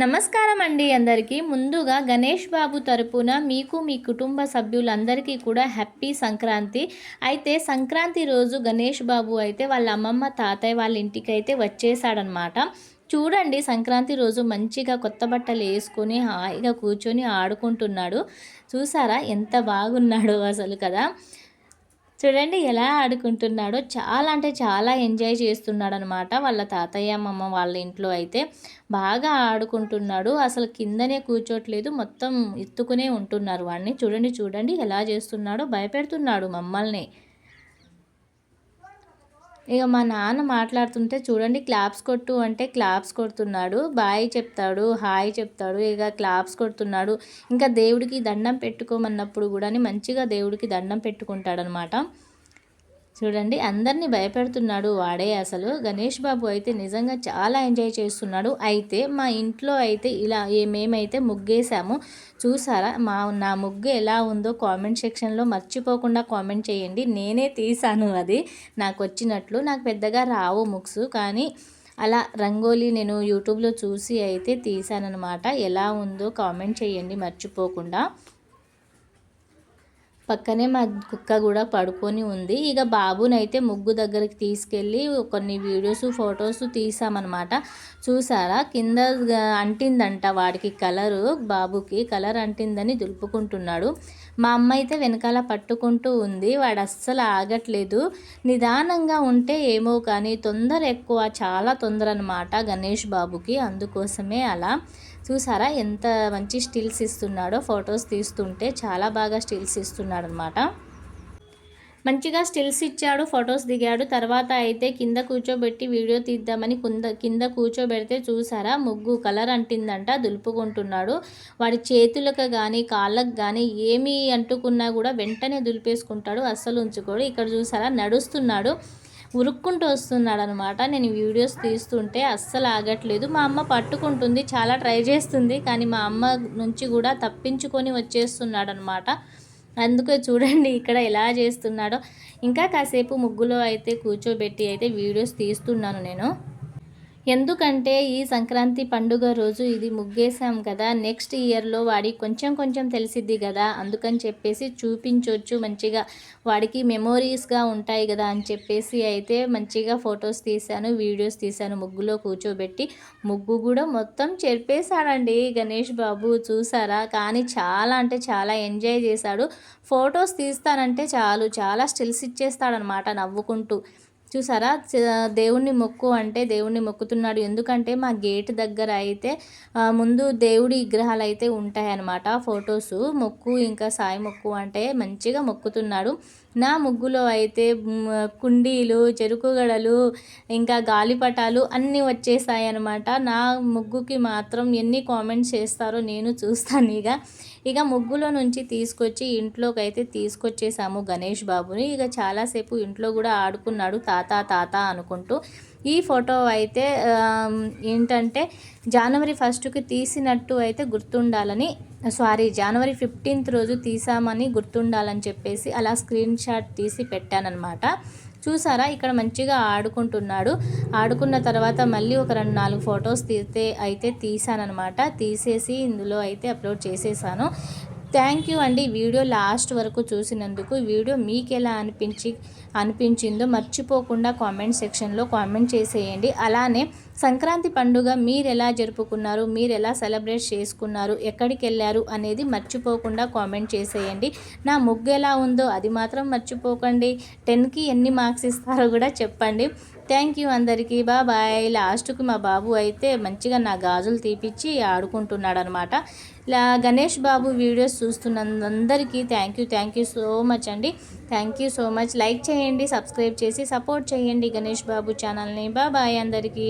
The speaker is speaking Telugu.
నమస్కారం అండి అందరికీ. ముందుగా గణేష్ బాబు తరపున మీకు మీ కుటుంబ సభ్యులందరికీ కూడా హ్యాపీ సంక్రాంతి. అయితే సంక్రాంతి రోజు గణేష్ బాబు అయితే వాళ్ళ అమ్మమ్మ తాతయ్య వాళ్ళ ఇంటికి అయితే వచ్చేసాడనమాట చూడండి సంక్రాంతి రోజు మంచిగా కొత్త బట్టలు వేసుకొని హాయిగా కూర్చొని ఆడుకుంటున్నాడు. చూసారా? ఎంత బాగున్నాడు అసలు కదా. చూడండి ఎలా ఆడుకుంటున్నాడో. చాలా అంటే చాలా ఎంజాయ్ చేస్తున్నాడు అనమాట వాళ్ళ తాతయ్య అమ్మమ్మ వాళ్ళ ఇంట్లో అయితే. బాగా ఆడుకుంటున్నాడు. అసలు కిందనే కూర్చోట్లేదు. మొత్తం ఎత్తుకునే ఉంటున్నారు వాడిని. చూడండి చూడండి ఎలా చేస్తున్నాడో. భయపెడుతున్నాడు మమ్మల్ని. ఇక మా నాన్న మాట్లాడుతుంటే చూడండి క్లాప్స్ కొట్టు అంటే క్లాప్స్ కొడుతున్నాడు బాయ్ చెప్తాడు హాయ్ చెప్తాడు ఇక క్లాప్స్ కొడుతున్నాడు. ఇంకా దేవుడికి దండం పెట్టుకోమన్నప్పుడు కూడా మంచిగా దేవుడికి దండం పెట్టుకుంటాడనమాట. చూడండి అందరినీ భయపెడుతున్నాడు వాడే అసలు. గణేష్ బాబు అయితే నిజంగా చాలా ఎంజాయ్ చేస్తున్నాడు. అయితే మా ఇంట్లో అయితే ఇలా మేమైతే ముగ్గేసాము చూసారా మా నా ముగ్గు ఎలా ఉందో కామెంట్ సెక్షన్లో మర్చిపోకుండా కామెంట్ చేయండి. నేనే తీసాను అది. నాకు వచ్చినట్లు. నాకు పెద్దగా రావు ముగ్స్ కానీ అలా రంగోలీ నేను యూట్యూబ్లో చూసి అయితే తీసానమాట ఎలా ఉందో కామెంట్ చేయండి మర్చిపోకుండా. పక్కనే మా కుక్క కూడా పడుకొని ఉంది. ఇక బాబునైతే ముగ్గు దగ్గరికి తీసుకెళ్ళి కొన్ని వీడియోస్ ఫొటోస్ తీసామన్నమాట. చూసారా? కింద అంటిందంట వాడికి కలరు బాబుకి కలర్ అంటిందని దులుపుకుంటున్నాడు. మా అమ్మ అయితే వెనకాల పట్టుకుంటూ ఉంది. వాడు అస్సలు ఆగట్లేదు. నిదానంగా ఉంటే ఏమో కానీ తొందర ఎక్కువ చాలా తొందర అనమాట గణేష్ బాబుకి. అందుకోసమే అలా. చూసారా ఎంత మంచి స్టిల్స్ ఇస్తున్నాడో ఫొటోస్ తీస్తుంటే చాలా బాగా స్టిల్స్ ఇస్తున్నాడు అనమాట మంచిగా స్టిల్స్ ఇచ్చాడు ఫొటోస్ దిగాడు. తర్వాత అయితే కింద కూర్చోబెట్టి వీడియో తీద్దామని కింద కింద కూర్చోబెడితే చూసారా? ముగ్గు కలర్ అంటిందంట దులుపుకుంటున్నాడు. వాడి చేతులకు కానీ కాళ్ళకు కానీ ఏమి అంటుకున్నా కూడా వెంటనే దులిపేసుకుంటాడు అస్సలు ఉంచుకోడు. ఇక్కడ చూసారా? నడుస్తున్నాడు ఉరుక్కుంటూ వస్తున్నాడు అనమాట నేను వీడియోస్ తీస్తుంటే అస్సలు ఆగట్లేదు. మా అమ్మ పట్టుకుంటుంది చాలా ట్రై చేస్తుంది కానీ మా అమ్మ నుంచి కూడా తప్పించుకొని వచ్చేస్తున్నాడు అనమాట అందుకే చూడండి ఇక్కడ ఎలా చేస్తున్నాడో. ఇంకా కాసేపు ముగ్గులో అయితే కూర్చోబెట్టి అయితే వీడియోస్ తీస్తున్నాను నేను. ఎందుకంటే ఈ సంక్రాంతి పండుగ రోజు ఇది ముగ్గేసాం కదా నెక్స్ట్ ఇయర్లో వాడికి కొంచెం కొంచెం తెలిసిద్ది కదా అందుకని చెప్పేసి చూపించవచ్చు మంచిగా వాడికి మెమోరీస్గా ఉంటాయి కదా అని చెప్పేసి అయితే మంచిగా ఫొటోస్ తీశాను వీడియోస్ తీశాను ముగ్గులో కూర్చోబెట్టి. ముగ్గు కూడా మొత్తం చెరిపేశాడండి గణేష్ బాబు చూసారా? కానీ చాలా అంటే చాలా ఎంజాయ్ చేశాడు. ఫొటోస్ తీస్తానంటే చాలు చాలా స్టిల్స్ ఇచ్చేస్తాడనమాట నవ్వుకుంటూ. చూసారా? దేవుణ్ణి మొక్కు అంటే దేవుణ్ణి మొక్కుతున్నాడు. ఎందుకంటే మా గేట్ దగ్గర అయితే ముందు దేవుడి విగ్రహాలు అయితే ఉంటాయన్నమాట ఫొటోస్. మొక్కు ఇంకా సాయి మొక్కు అంటే మంచిగా మొక్కుతున్నాడు. నా ముగ్గులో అయితే కుండీలు చెరుకు గడలు ఇంకా గాలిపటాలు అన్నీ వచ్చేసాయి అనమాట నా ముగ్గుకి మాత్రం ఎన్ని కామెంట్స్ చేస్తారో నేను చూస్తాను ఇక. ఇక ముగ్గులో నుంచి తీసుకొచ్చి ఇంట్లోకి అయితే తీసుకొచ్చేసాము గణేష్ బాబుని. ఇక చాలాసేపు ఇంట్లో కూడా ఆడుకున్నాడు తాత తాత అనుకుంటూ. ఈ ఫోటో అయితే ఏంటంటే జనవరి ఫస్ట్కి తీసినట్టు అయితే గుర్తుండాలని సారీ జనవరి ఫిఫ్టీన్త్ రోజు తీసామని గుర్తుండాలని చెప్పేసి అలా స్క్రీన్ షాట్ తీసి పెట్టానమాట చూసారా? ఇక్కడ మంచిగా ఆడుకుంటున్నాడు. ఆడుకున్న తర్వాత మళ్ళీ ఒక రెండు నాలుగు ఫొటోస్ తీస్తే అయితే తీసానమాట తీసేసి ఇందులో అయితే అప్లోడ్ చేసేసాను. థ్యాంక్ యూ అండి. వీడియో లాస్ట్ వరకు చూసినందుకు. వీడియో మీకు ఎలా అనిపించి అనిపించిందో మర్చిపోకుండా కామెంట్ సెక్షన్లో కామెంట్ చేసేయండి. అలానే సంక్రాంతి పండుగ మీరు ఎలా జరుపుకున్నారు మీరు ఎలా సెలబ్రేట్ చేసుకున్నారు ఎక్కడికి వెళ్ళారు అనేది మర్చిపోకుండా కామెంట్ చేసేయండి. నా ముగ్గు ఎలా ఉందో అది మాత్రం మర్చిపోకండి. టెన్కి ఎన్ని మార్క్స్ ఇస్తారో కూడా చెప్పండి. థ్యాంక్ యూ అందరికీ. బాబాయ్ లాస్ట్కి మా బాబు అయితే మంచిగా నా గాజులు తీపిచ్చి ఆడుకుంటున్నాడు అనమాట ఇలా Ganesh Babu videos చూస్తున్నందరికీ thank you thank you so much అండి. Thank you so much like చేయండి సబ్స్క్రైబ్ చేసి సపోర్ట్ చేయండి గణేష్ బాబు ఛానల్ని బాబాయ్ అందరికీ.